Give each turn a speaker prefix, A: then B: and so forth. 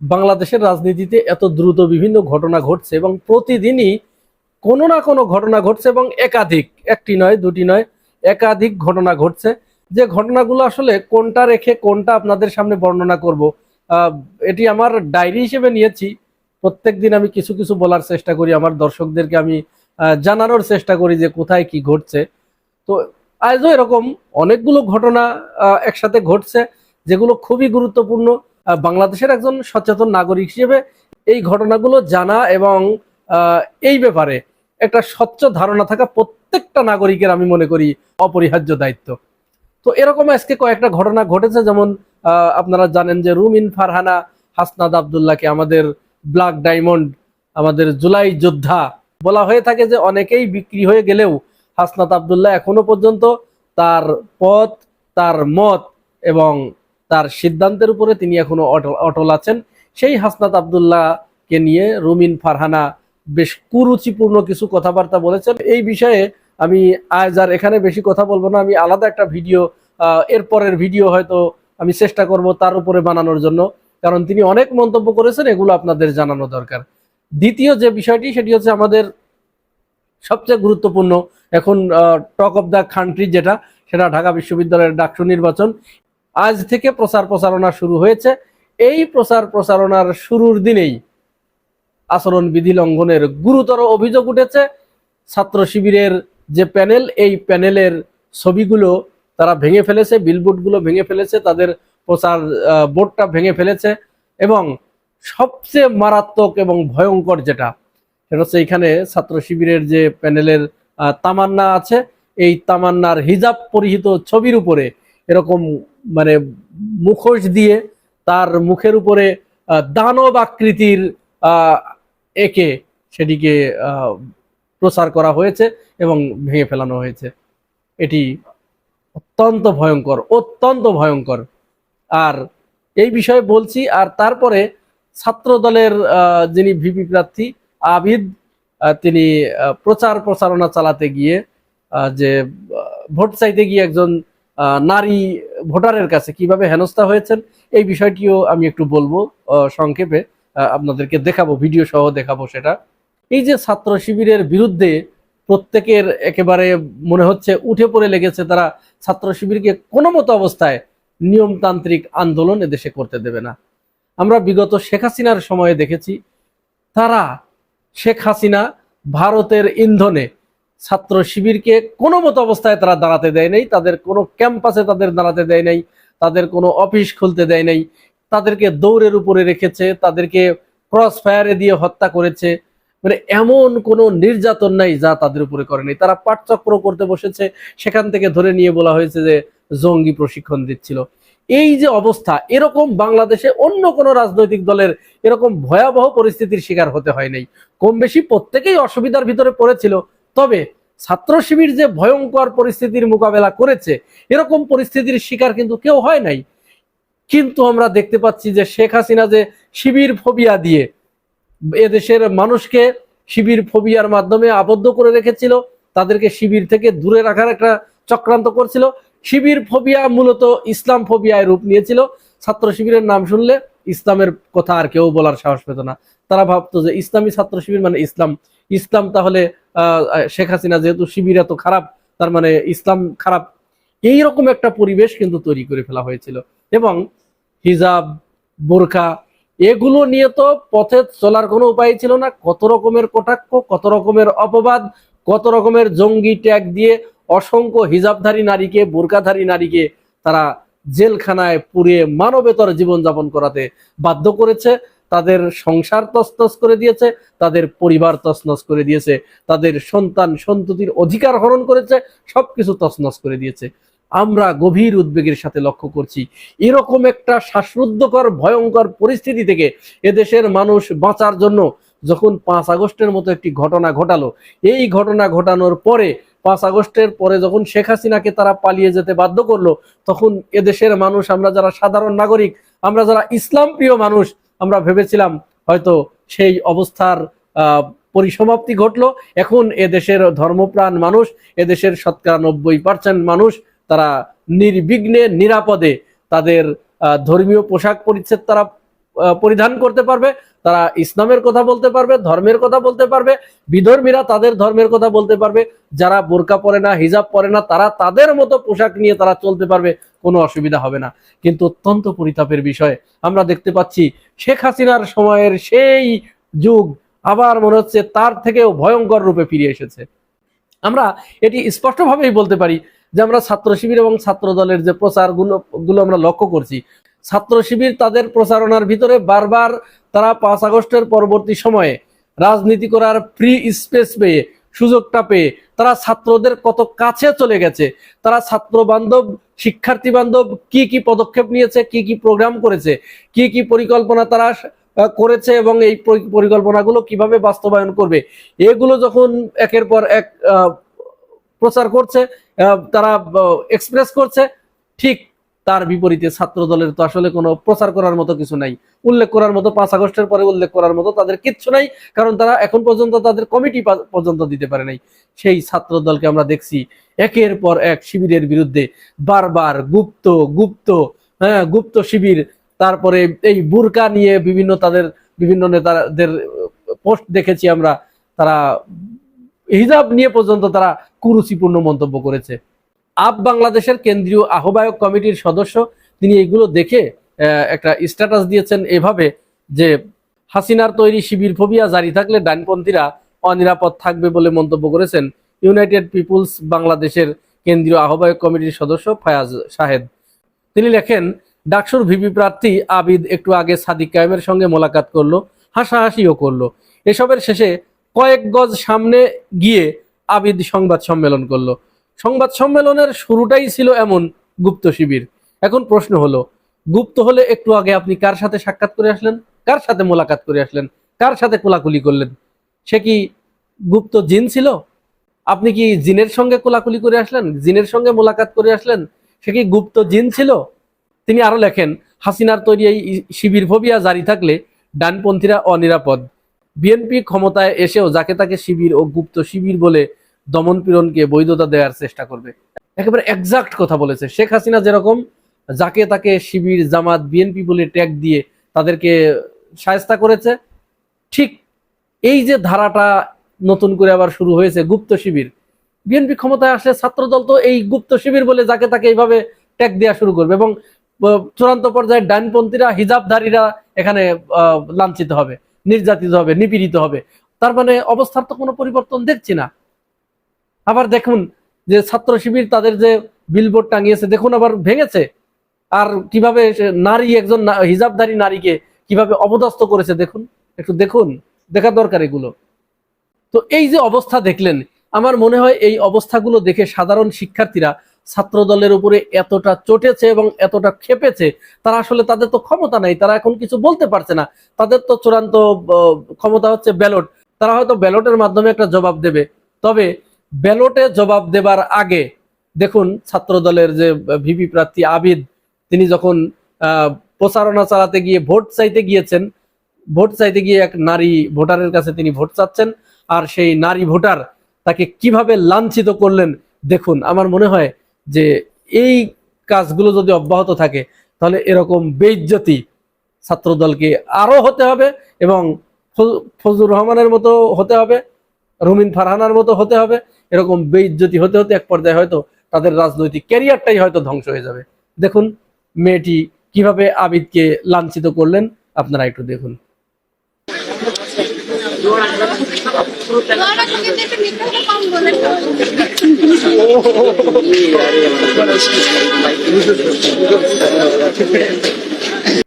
A: বাংলাদেশের রাজনীতিতে এত দ্রুত বিভিন্ন ঘটনা ঘটছে এবং প্রতিদিনই কোনো না কোনো ঘটনা ঘটছে এবং একাধিক, একটি নয়, দুটি নয়, একাধিক ঘটনা ঘটছে। যে ঘটনাগুলো আসলে কোনটা রেখে কোনটা আপনাদের সামনে বর্ণনা করব এটি আমার ডায়েরি হিসেবে নিয়েছি। প্রত্যেক দিন আমি কিছু কিছু বলার চেষ্টা করি, আমার দর্শকদেরকে আমি জানানোর চেষ্টা করি যে কোথায় কি ঘটছে। তো আজও এরকম অনেকগুলো ঘটনা একসাথে ঘটছে, যেগুলো খুবই গুরুত্বপূর্ণ। বাংলাদেশের একজন সচেতন নাগরিক হিসেবে এই ঘটনাগুলো জানা এবং এই ব্যাপারে একটা স্বচ্ছ ধারণা থাকা প্রত্যেকটা নাগরিকের আমি মনে করি অপরিহার্য দায়িত্ব। তো এরকম আজকে কয়েকটা ঘটনা ঘটেছে, যেমন আপনারা জানেন যে রুমিন ফারহানা, হাসনাদ আবদুল্লাহকে আমাদের ব্ল্যাক ডায়মন্ড, আমাদের জুলাই যোদ্ধা বলা হয়ে থাকে যে অনেকেই বিক্রি হয়ে গেলেও হাসনাত আবদুল্লাহ এখনও পর্যন্ত তার পথ, তার মত এবং তার সিদ্ধান্তের উপরে তিনি এখনও অটল- আছেন। সেই হাসনাত আবদুল্লাহকে নিয়ে রুমিন ফারহানা বেশ কুরুচিপূর্ণ কিছু কথাবার্তা বলেছেন। এই বিষয়ে আমি আজ আর এখানে বেশি কথা বলব না। আমি আলাদা একটা ভিডিও আহ, এর পরের ভিডিও হয়তো আমি চেষ্টা করব তার উপরে বানানোর জন্য। কারণ তিনি অনেক মন্তব্য করেছেন এগুলো আপনাদের জানানো দরকার। দ্বিতীয় যে বিষয়টি সেটি হচ্ছে আমাদের সবচেয়ে গুরুত্বপূর্ণ এখন টক অফ দ্য কান্ট্রি যেটা সেটা ঢাকা বিশ্ববিদ্যালয়ের ডাকসু নির্বাচন। আজ থেকে প্রচার প্রচারণা শুরু হয়েছে। এই প্রচার প্রচারণার শুরুর দিনেই আচরণ বিধি লঙ্ঘনের গুরুতর অভিযোগ উঠেছে। ছাত্র শিবিরের যে প্যানেল, এই প্যানেলের ছবিগুলো তারা ভেঙে ফেলেছে বিলবোর্ডগুলো ভেঙে ফেলেছে, তাদের প্রচার বোর্ডটা ভেঙে ফেলেছে এবং সবচেয়ে মারাত্মক এবং ভয়ঙ্কর যেটা, সেটা হচ্ছে এখানে ছাত্র শিবিরের যে প্যানেলের তামান্না আছে। এই তামান্নার হিজাব পরিহিত ছবির উপরে এরকম মানে মুখোশ দিয়ে তার মুখের উপরে দানব আকৃতির একে সেটিকে প্রচার করা হয়েছে এবং ভেঙে ফেলানো হয়েছে। এটি অত্যন্ত ভয়ঙ্কর অত্যন্ত ভয়ঙ্কর। আর এই বিষয়ে বলছি, আর তারপরে ছাত্র দলের যিনি ভিপি প্রার্থী আবিদ তিনি প্রচার প্রচারণা চালাতে গিয়ে যে ভোট চাইতে গিয়ে একজন নারী ভোটারের কাছে কীভাবে হেনস্থা হয়েছেন, এই বিষয়টিও আমি একটু বলব সংক্ষেপে আপনাদেরকে দেখাবো ভিডিও সহ দেখাবো সেটা। এই যে ছাত্র শিবিরের বিরুদ্ধে প্রত্যেকের একেবারে মনে হচ্ছে উঠে পড়ে লেগেছে, তারা ছাত্র শিবিরকে কোনো মতো অবস্থায় নিয়মতান্ত্রিক আন্দোলন এদেশে করতে দেবে না। আমরা বিগত শেখ হাসিনার সময়ে দেখেছি, তারা শেখ হাসিনা ভারতের ইন্ধনে ছাত্র শিবিরকে কোনো মতো অবস্থায় তারা দাঁড়াতে দেয় নাই, তাদের কোনো ক্যাম্পাসে তাদের দাঁড়াতে দেয় নাই, তাদের কোনো অফিস খুলতে দেয় নাই, তাদেরকে দৌড়ের উপরে রেখেছে, তাদেরকে ক্রস ফায়ারে দিয়ে হত্যা করেছে মানে এমন কোনো নির্যাতন নাই যা তাদের উপরে করেনি তারা পাঠচক্র করতে বসেছে, সেখান থেকে ধরে নিয়ে বলা হয়েছে যে জঙ্গি প্রশিক্ষণ দিচ্ছিল। এই যে অবস্থা, এরকম বাংলাদেশে অন্য কোনো রাজনৈতিক দলের এরকম ভয়াবহ পরিস্থিতির শিকার হতে হয় নাই। কম বেশি প্রত্যেকেই অসুবিধার ভিতরে পড়েছিল তবে ছাত্র শিবির যে ভয়ঙ্কর পরিস্থিতির মোকাবেলা করেছে, এরকম পরিস্থিতির শিকার কিন্তু কেউ হয় নাই। কিন্তু আমরা দেখতে পাচ্ছি যে শেখ হাসিনা যে শিবির ফোবিয়া দিয়ে এদেশের মানুষকে শিবির ফোবিয়ার মাধ্যমে আবদ্ধ করে রেখেছিল, তাদেরকে শিবির থেকে দূরে রাখার একটা চক্রান্ত করছিল। শিবির ফোবিয়া মূলত ইসলাম ফোবিয়ায় রূপ নিয়েছিল। ছাত্র শিবিরের নাম শুনলে ইসলামের কথা আর কেউ বলার সাহস পেত না। তারা ভাবতো যে ইসলামী ছাত্র শিবির মানে ইসলাম। ইসলাম তাহলে শেখ হাসিনা যেহেতু শিবির এত খারাপ, তার মানে ইসলাম খারাপ এই রকম একটা পরিবেশ কিন্তু তৈরি করে ফেলা হয়েছিল। এবং হিজাব, বোরখা, এগুলো নিয়ে তো পথে চলার কোনো উপায় ছিল না। কত রকমের কটাক্ষ, কত রকমের অপবাদ, কত রকমের জঙ্গি ট্যাগ দিয়ে অসংখ্য হিজাবধারী নারীকে বোরকাধারী নারীকে তারা জেলখানায় পুড়িয়ে মানবেতর জীবনযাপন করাতে বাধ্য করেছে। তাদের সংসার তছনছ করে দিয়েছে, তাদের পরিবার তছনছ করে দিয়েছে, তাদের সন্তান সন্ততির অধিকার হরণ করেছে, সবকিছু তছনছ করে দিয়েছে। আমরা গভীর উদ্বেগের সাথে লক্ষ্য করছি, এরকম একটা শ্বাসরুদ্ধকর, ভয়ঙ্কর পরিস্থিতি থেকে এদেশের মানুষ বাঁচার জন্য যখন পাঁচ আগস্টের মতো একটি ঘটনা ঘটালো, এই ঘটনা ঘটানোর পরে, পাঁচ আগস্টের পরে যখন শেখ হাসিনাকে তারা পালিয়ে যেতে বাধ্য করল, তখন এদেশের মানুষ, আমরা যারা সাধারণ নাগরিক, আমরা যারা ইসলাম প্রিয় মানুষ আমরা ভেবেছিলাম হয়তো সেই অবস্থার পরিসমাপ্তি ঘটলো। এখন এদেশের ধর্মপ্রাণ মানুষ এদেশের শতকরা নব্বই পার্সেন্ট মানুষ, তারা নির্বিঘ্নে, নিরাপদে তাদের ধর্মীয় পোশাক পরিচ্ছেদ তারা পরিধান করতে পারবে। তারা ইসলামের কথা বলতে পারবে, ধর্মের কথা বলতে পারবে, বিধর্মীরা তাদের ধর্মের কথা বলতে পারবে। যারা বোরকা পরে না, হিজাব পরে না, তারা তাদের মতো পোশাক নিয়ে তারা চলতে পারবে। কোনো অসুবিধা হবে না। কিন্তু অত্যন্ত পরিতাপের বিষয়, আমরা দেখতে পাচ্ছি শেখ হাসিনার সময়ের সেই যুগ আবার মনে হচ্ছে তার থেকেও ভয়ঙ্কর রূপে ফিরে এসেছে। আমরা এটি স্পষ্টভাবেই বলতে পারি যে আমরা ছাত্র শিবির এবং ছাত্র দলের যে প্রচারগুলো গুলো আমরা লক্ষ্য করছি, ছাত্র শিবির তাদের প্রচারণার ভিতরে বারবার তারা পাঁচ আগস্টের পরবর্তী সময়ে রাজনীতি করার ফ্রি স্পেস পেয়ে সুযোগটা পেয়ে তারা ছাত্রদের কত কাছে চলে গেছে? তারা ছাত্র বান্ধব শিক্ষার্থী বান্ধব কি কি পদক্ষেপ নিয়েছে, কি কি প্রোগ্রাম করেছে, কি কি পরিকল্পনা তারা করেছে এবং এই পরিকল্পনাগুলো কীভাবে বাস্তবায়ন করবে? এগুলো যখন একের পর এক প্রচার করছে তারা এক্সপ্রেস করছে, ঠিক তার বিপরীতে ছাত্র দলের তো আসলে কোনো প্রচার করার মতো কিছু নাই। উল্লেখ করার মতো পাঁচ আগস্টের পরে উল্লেখ করার মতো তাদের কিচ্ছু নাই, কারণ তারা এখন পর্যন্ত তাদের কমিটি পর্যন্ত দিতে পারে নাই। সেই ছাত্র দলকে আমরা দেখছি একের পর এক শিবিরের বিরুদ্ধে বারবার গুপ্ত গুপ্ত হ্যাঁ গুপ্ত শিবির, তারপরে এই বুরকা নিয়ে বিভিন্ন তাদের, বিভিন্ন নেতাদের পোস্ট দেখেছি আমরা, তারা হিজাব নিয়ে পর্যন্ত তারা কুরুচিপূর্ণ মন্তব্য করেছে। আপ বাংলাদেশের কেন্দ্রীয় আহ্বায়ক কমিটির সদস্য, তিনি এগুলো দেখে একটা স্ট্যাটাস দিয়েছেন এভাবে যে হাসিনার তৈরি শিবির ফোবিয়া জারি থাকলে ডানপন্থীরা অনিরাপদ থাকবে বলে মন্তব্য করেছেন ইউনাইটেড পিপুলস বাংলাদেশের কেন্দ্রীয় আহ্বায়ক কমিটির সদস্য ফায়াজ শাহেদ তিনি লেখেন, ডাকসুর ভিপি প্রার্থী আবিদ একটু আগে সাদিক কায়েমের সঙ্গে মোলাকাত করল, হাসাহাসিও করল। এসবের শেষে কয়েক গজ সামনে গিয়ে আবিদ সংবাদ সম্মেলন করল। সংবাদ সম্মেলনের শুরুটাই ছিল এমন গুপ্ত শিবির। এখন প্রশ্ন হলো, গুপ্ত হলে একটু আগে আপনি কার সাথে সাক্ষাৎ করে আসলেন? কার সাথে মোলাকাত করে আসলেন? কার সাথে কোলাকুলি করলেন? সে কি গুপ্ত জিন ছিল? আপনি কি জিনের সঙ্গে কোলাকুলি করে আসলেন? জিনের সঙ্গে মোলাকাত করে আসলেন? সে কি গুপ্ত জিন ছিল? তিনি আরও লেখেন, হাসিনার তৈরি এই শিবির ফোবিয়া জারি থাকলে ডানপন্থীরা অনিরাপদ। বিএনপি ক্ষমতায় এসেও যাকে তাকে শিবির ও গুপ্ত শিবির বলে দমন পীড়নকে বৈধতা দেওয়ার চেষ্টা করবে। একেবারে এক্সাক্ট কথা বলেছে। শেখ হাসিনা যেরকম যাকে তাকে শিবির, জামাত বিএনপি বলে ট্যাগ দিয়ে তাদেরকে সায়স্তা করেছে, ঠিক এই যে ধারাটা নতুন করে আবার শুরু হয়েছে গুপ্ত শিবির বিএনপি ক্ষমতায় আসলে ছাত্রদল তো এই গুপ্ত শিবির বলে যাকে তাকে এইভাবে ট্যাগ দেওয়া শুরু করবে এবং চূড়ান্ত পর্যায়ে ডানপন্থীরা, হিজাবধারীরা এখানে লাঞ্ছিত হবে, নির্যাতিত হবে, নিপীড়িত হবে। তার মানে অবস্থার তো কোনো পরিবর্তন দেখছি না। আবার দেখুন যে ছাত্র শিবির তাদের যে বিলবোর্ড টাঙিয়েছে, দেখুন আবার ভেঙেছে। আর কীভাবে নারী একজন হিজাবধারী নারীকে কীভাবে অপদস্থ করেছে দেখুন, একটু দেখুন, দেখা দরকার এগুলো। তো এই যে অবস্থা দেখলেন, আমার মনে হয় এই অবস্থাগুলো দেখে সাধারণ শিক্ষার্থীরা ছাত্র দলের উপরে এতটা চটেছে এবং এতটা খেপেছে, তারা আসলে তাদের তো ক্ষমতা নাই, তারা এখন কিছু বলতে পারছে না। তাদের তো চূড়ান্ত ক্ষমতা হচ্ছে ব্যালট। তারা হয়তো ব্যালটের মাধ্যমে একটা জবাব দেবে। তবে ব্যালটে জবাব দেবার আগে দেখুন ছাত্র দলের যে ভিপি প্রার্থী আবিদ, তিনি যখন প্রচারণা চালাতে গিয়ে ভোট চাইতে গিয়েছেন, ভোট চাইতে গিয়ে এক নারী ভোটারের কাছে তিনি ভোট চাচ্ছেন, আর সেই নারী ভোটার তাকে কীভাবে লাঞ্ছিত করলেন, দেখুন, আমার মনে হয় যে এই কাজগুলো যদি অব্যাহত থাকে, তাহলে এরকম বেইজ্জতি ছাত্রদলকে আরও হতে হবে এবং ফজুর রহমানের মতো হতে হবে, রুমিন ফারহানার মতো হতে হবে এরকম বেইজ্জতি হতে হতে এক পর্যায়ে হয়তো তাদের রাজনৈতিক ক্যারিয়ারটাই হয়তো ধ্বংস হয়ে যাবে। দেখুন, মেয়েটি কীভাবে আবিদকে লাঞ্ছিত করলেন, আপনারা একটু দেখুন।